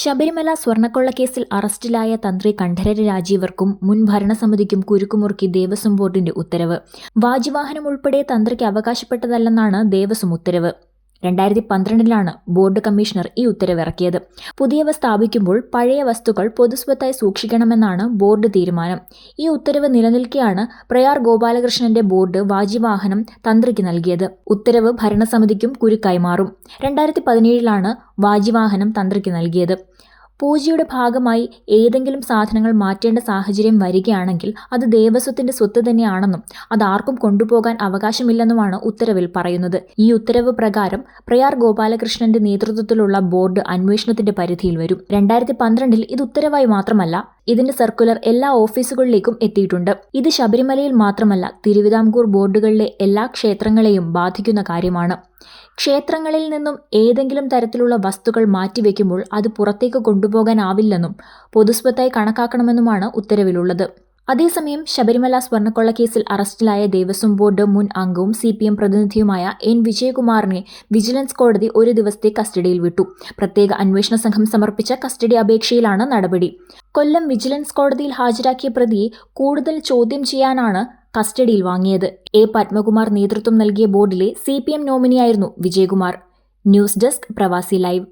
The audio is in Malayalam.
ശബരിമല സ്വർണക്കൊള്ളക്കേസിൽ അറസ്റ്റിലായ തന്ത്രി കണ്ഠരര് രാജീവർക്കും മുൻ ഭരണസമിതിക്കും കുരുക്കുമുറുക്കി ദേവസ്വം ബോർഡിന്റെ ഉത്തരവ്. വാജിവാഹനം ഉൾപ്പെടെ തന്ത്രിക്ക് അവകാശപ്പെട്ടതല്ലെന്നാണ് ദേവസ്വം ഉത്തരവ്. രണ്ടായിരത്തി പന്ത്രണ്ടിലാണ് ബോർഡ് കമ്മീഷണർ ഈ ഉത്തരവിറക്കിയത്. പുതിയവ സ്ഥാപിക്കുമ്പോൾ പഴയ വസ്തുക്കൾ പൊതുസ്വത്തായി സൂക്ഷിക്കണമെന്നാണ് ബോർഡ് തീരുമാനം. ഈ ഉത്തരവ് നിലനിൽക്കെയാണ് പ്രയാർ ഗോപാലകൃഷ്ണന്റെ ബോർഡ് വാജിവാഹനം തന്ത്രിക്ക് നൽകിയത്. ഉത്തരവ് ഭരണസമിതിക്കും കുരുക്കായി മാറും. രണ്ടായിരത്തി പതിനേഴിലാണ് വാജിവാഹനം തന്ത്രിക്ക് നൽകിയത്. പൂജയുടെ ഭാഗമായി ഏതെങ്കിലും സാധനങ്ങൾ മാറ്റേണ്ട സാഹചര്യം വരികയാണെങ്കിൽ അത് ദേവസ്വത്തിന്റെ സ്വത്ത് തന്നെയാണെന്നും അത് ആർക്കും കൊണ്ടുപോകാൻ അവകാശമില്ലെന്നുമാണ് ഉത്തരവിൽ പറയുന്നത്. ഈ ഉത്തരവ് പ്രകാരം പ്രയാർ ഗോപാലകൃഷ്ണന്റെ നേതൃത്വത്തിലുള്ള ബോർഡ് അന്വേഷണത്തിന്റെ പരിധിയിൽ വരും. രണ്ടായിരത്തി പന്ത്രണ്ടിൽ ഇത് ഉത്തരവായി മാത്രമല്ല ഇതിന്റെ സർക്കുലർ എല്ലാ ഓഫീസുകളിലേക്കും എത്തിയിട്ടുണ്ട്. ഇത് ശബരിമലയിൽ മാത്രമല്ല തിരുവിതാംകൂർ ബോർഡുകളിലെ എല്ലാ ക്ഷേത്രങ്ങളെയും ബാധിക്കുന്ന കാര്യമാണ്. ക്ഷേത്രങ്ങളിൽ നിന്നും ഏതെങ്കിലും തരത്തിലുള്ള വസ്തുക്കൾ മാറ്റിവെക്കുമ്പോൾ അത് പുറത്തേക്ക് കൊണ്ടുപോകാനാവില്ലെന്നും പൊതുസ്വത്തായി കണക്കാക്കണമെന്നുമാണ് ഉത്തരവിലുള്ളത്. അതേസമയം ശബരിമല സ്വർണക്കൊള്ളക്കേസിൽ അറസ്റ്റിലായ ദേവസ്വം ബോർഡ് മുൻ അംഗവും സി പി എം പ്രതിനിധിയുമായ എൻ വിജയകുമാറിനെ വിജിലൻസ് കോടതി ഒരു ദിവസത്തെ കസ്റ്റഡിയിൽ വിട്ടു. പ്രത്യേക അന്വേഷണ സംഘം സമർപ്പിച്ച കസ്റ്റഡി അപേക്ഷയിലാണ് നടപടി. കൊല്ലം വിജിലൻസ് കോടതിയിൽ ഹാജരാക്കിയ പ്രതിയെ കൂടുതൽ ചോദ്യം ചെയ്യാനാണ് കസ്റ്റഡിയിൽ വാങ്ങിയത്. എ പത്മകുമാർ നേതൃത്വം നൽകിയ ബോർഡിലെ C P M നോമിനിയായിരുന്നു Vijayakumar. News desk Pravasi live.